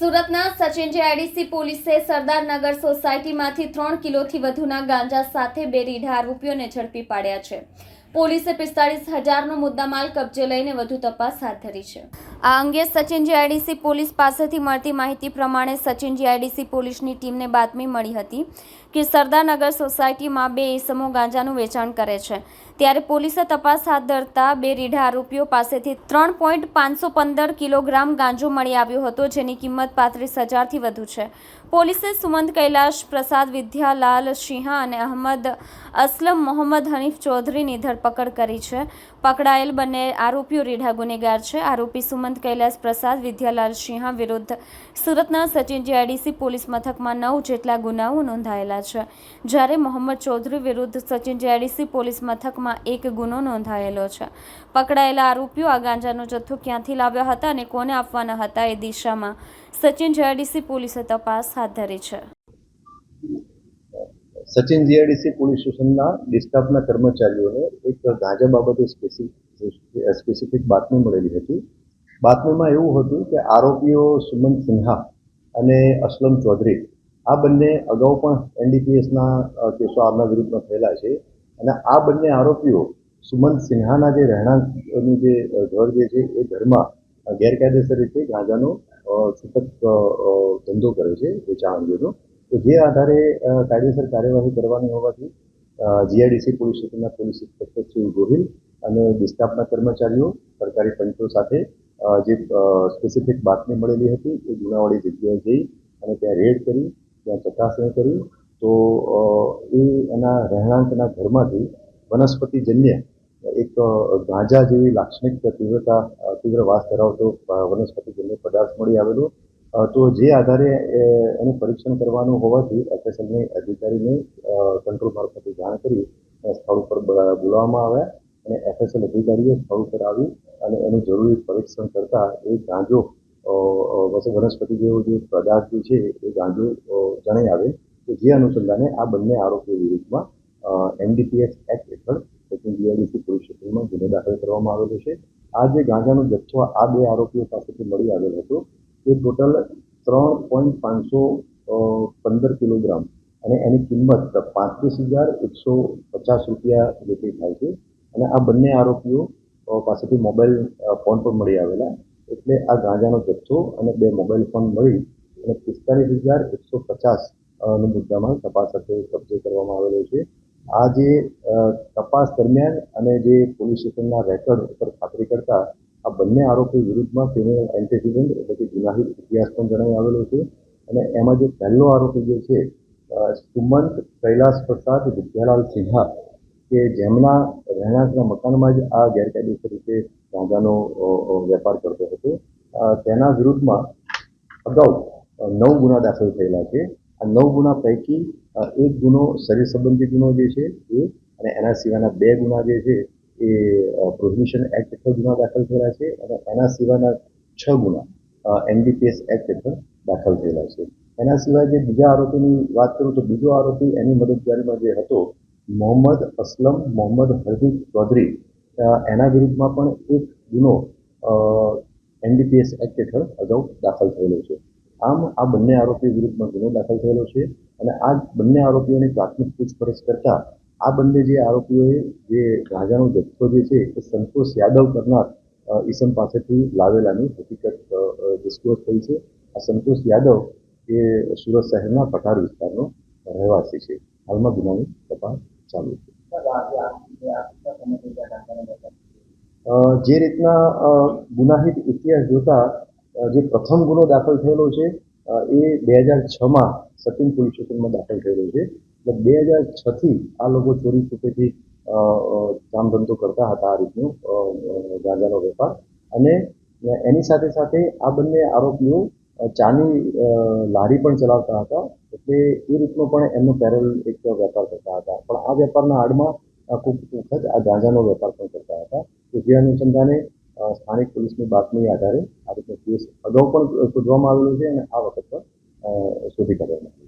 સુરતના સચિન જેઆઈડીસી પોલીસે સરદારનગર સોસાયટીમાંથી ત્રણ કિલોથી વધુના ગાંજા સાથે બે રીઢા આરોપીઓને ઝડપી પાડ્યા છે. પોલીસે પિસ્તાળીસ હજારનો મુદ્દામાલ કબજે લઈને વધુ તપાસ હાથ ધરી છે. આ અંગે સચિન જીઆઈડીસી પોલીસ પાસેથી મળતી માહિતી પ્રમાણે સચિન જીઆઈડીસી પોલીસની ટીમને બાતમી મળી હતી કે સરદારનગર સોસાયટીમાં બે ઇસમો ગાંજાનું વેચાણ કરે છે. ત્યારે પોલીસે તપાસ હાથ ધરતા બે રીઢા આરોપીઓ પાસેથી ત્રણ પોઈન્ટ પાંચસો પંદર કિલોગ્રામ ગાંજો મળી આવ્યો હતો, જેની કિંમત પાંત્રીસ હજારથી વધુ છે. પોલીસે સુમંત કૈલાશ પ્રસાદ વિદ્યાલાલ સિંહા અને અહમદ અસલમ મોહમ્મદ હનીફ ચૌધરીની ધરપકડ કરી છે. પકડાયેલ બંને આરોપીઓ રીઢા ગુનેગાર છે. આરોપી સુમંત કૈલાસ પ્રસાદ, વિદ્યાલાલ સિંહા વિરુદ્ધ સુરતના સચિન જીઆઈડીસી પોલીસ મથકમાં નવ જેટલા ગુનાઓ નોંધાયેલા છે. જ્યારે મોહમ્મદ ચૌધરી વિરુદ્ધ સચિન જીઆઈડીસી પોલીસ મથકમાં એક ગુનો નોંધાયેલો છે. પકડાયેલા આરોપીઓ આ ગાંજાનો જથ્થો ક્યાંથી લાવ્યા હતા અને કોને આપવાના હતા એ દિશામાં સચિન જીઆઈડીસી પોલીસે તપાસ હાથ ધરી છે. સચિન જીઆઈડીસી પોલીસ સ્ટેશનના ડિસ્ટાફના કર્મચારીઓને એક ગાંજા બાબતે સ્પેસિફિક બાતમી મળેલી હતી. બાતમીમાં એવું હતું કે આરોપીઓ સુમંત સિન્હા અને અસલમ ચૌધરી, આ બંને અગાઉ પણ એનડીપીએસના કેસો આમના વિરુદ્ધમાં થયેલા છે અને આ બંને આરોપીઓ સુમંત સિન્હાના જે રહેણાંકનું જે ઘર જે છે એ ઘરમાં ગેરકાયદેસર રીતે ગાંજાનો છૂટક ધંધો કરે છે, વેચાણ અંગેનો. તો જે આધારે કાયદેસર કાર્યવાહી કરવાની હોવાથી જીઆઈડીસી પોલીસ સ્ટેશનના પોલીસ ઇન્સ્પેક્ટર શ્રી ગોહિલ અને ડિસ્ટાફના કર્મચારીઓ, સરકારી તંત્રો સાથે જે સ્પેસિફિક બાતમી મળેલી હતી, એ ગુનાવાળી જગ્યાએ જઈ અને ત્યાં રેડ કરી, ત્યાં ચકાસણી કરી. તો એ એના રહેણાંકના ઘરમાંથી વનસ્પતિજન્ય એક ગાંજા જેવી લાક્ષણિક તીવ્રતા તીવ્ર વાસ ધરાવતો વનસ્પતિજન્ય પદાર્થ મળી આવેલો. તો જે આધારે એનું પરીક્ષણ કરવાનું હોવાથી એફએસએલની અધિકારીને કંટ્રોલ મારફતે જાણ કરી સ્થળ ઉપર બોલાવવામાં આવ્યા અને એફએસએલ અધિકારીએ સ્થળ ઉપર આવી અને એનું જરૂરી પરીક્ષણ કરતા એ ગાંજો વનસ્પતિ જેવો જે પદાર્થ છે એ ગાંજો જણાઈ આવે તો જે અનુસંધાને આ બંને આરોપીઓ વિરુદ્ધમાં એનડીપીએસ એક્ટ હેઠળ સચિન જીઆઈડીસી પોલીસ સ્ટેશનમાં ગુનો દાખલ કરવામાં આવેલો છે. આ જે ગાંજાનો જથ્થો આ બે આરોપીઓ પાસેથી મળી આવેલ હતો એ ટોટલ ત્રણ પોઈન્ટ પાંચસો પંદર કિલોગ્રામ. અને એની કિંમત પાંત્રીસ હજાર એકસો પચાસ રૂપિયા જેટલી થાય છે. અને આ બંને આરોપીઓ પાસેથી મોબાઈલ ફોન પણ મળી આવેલા. એટલે આ ગાંજાનો જથ્થો અને બે મોબાઈલ ફોન મળી અને પિસ્તાલીસ હજાર એકસો પચાસ નો મુદ્દામાં તપાસ સાથે કબજે કરવામાં આવેલો છે. આ જે તપાસ દરમિયાન અને જે પોલીસ સ્ટેશનના રેકોર્ડ ઉપર ખાતરી કરતા આ બંને આરોપી વિરુદ્ધમાં ક્રિમિનલ એન્ટિસિડન્ટ એટલે કે ગુનાહિત ઇતિહાસ પણ જણાવી આવેલો છે. અને એમાં જે પહેલો આરોપી જે છે સુમંત કૈલાસ પ્રસાદ વિદ્યાલાલ સિંહા કે જેમના રહેણાંકના મકાનમાં જ આ ગેરકાયદેસર રીતે ગાંજાનો વેપાર કરતો હતો. તેના વિરુદ્ધમાં અગાઉ નવ ગુના દાખલ થયેલા છે. આ નવ ગુના પૈકી એક ગુનો શરીર સંબંધી ગુનો જે છે, એ અને એના સિવાયના બે ગુના જે છે એ પ્રોહિબિશન એક્ટ હેઠળ ગુના દાખલ થયેલા છે અને એના સિવાયના છ ગુના એનડીપીએસ એક્ટ હેઠળ દાખલ થયેલા છે. એના સિવાય જે બીજા આરોપીની વાત કરું તો બીજો આરોપી એની મદદગારીમાં જે હતો, મોહમ્મદ અસલમ મોહમ્મદ હરદીપ ચૌધરી એના વિરુદ્ધમાં પણ એક ગુનો એનડીપીએસ એક્ટ હેઠળ અગાઉ દાખલ થયેલો છે. આમ આ બંને આરોપી વિરુદ્ધમાં ગુનો દાખલ થયેલો છે અને આ બંને આરોપીઓની પ્રાથમિક પૂછપરછ કરતા આ બંને જે આરોપીઓએ જે ગાંજાનો જથ્થો જે છે, એ સંતોષ યાદવ કરનાર ઈસમ પાસેથી લાવેલાની હકીકત ડિસ્ક્લોઝ થઈ છે. આ સંતોષ યાદવ એ સુરત શહેરના પઠાર વિસ્તારનો રહેવાસી છે. હાલમાં ગુનાની તપાસ ચાલુ છે. જે રીતના ગુનાહિત ઇતિહાસ જોતા જે પ્રથમ ગુનો દાખલ થયેલો છે એ બે હજાર છમાં સચિન પોલીસ સ્ટેશનમાં દાખલ થયેલો છે. એટલે બે હજાર છથી આ લોકો ચોરી છુપેથી કામ ધંધો કરતા હતા આ રીતનું ગાંજાનો વેપાર. અને એની સાથે સાથે આ બંને આરોપીઓ ચાની લારી પણ ચલાવતા હતા. એટલે એ રીતનો પણ એમનો પેરેલ એક વેપાર કરતા હતા. પણ આ વેપારના આડમાં ખૂબ વખત આ ગાંજાનો વેપાર પણ કરતા હતા કે જે અનુસંધાને સ્થાનિક પોલીસની બાતમી આધારે આ રીતનો કેસ અગાઉ પણ શોધવામાં આવેલો છે અને આ વખત પણ શોધી કાઢવામાં.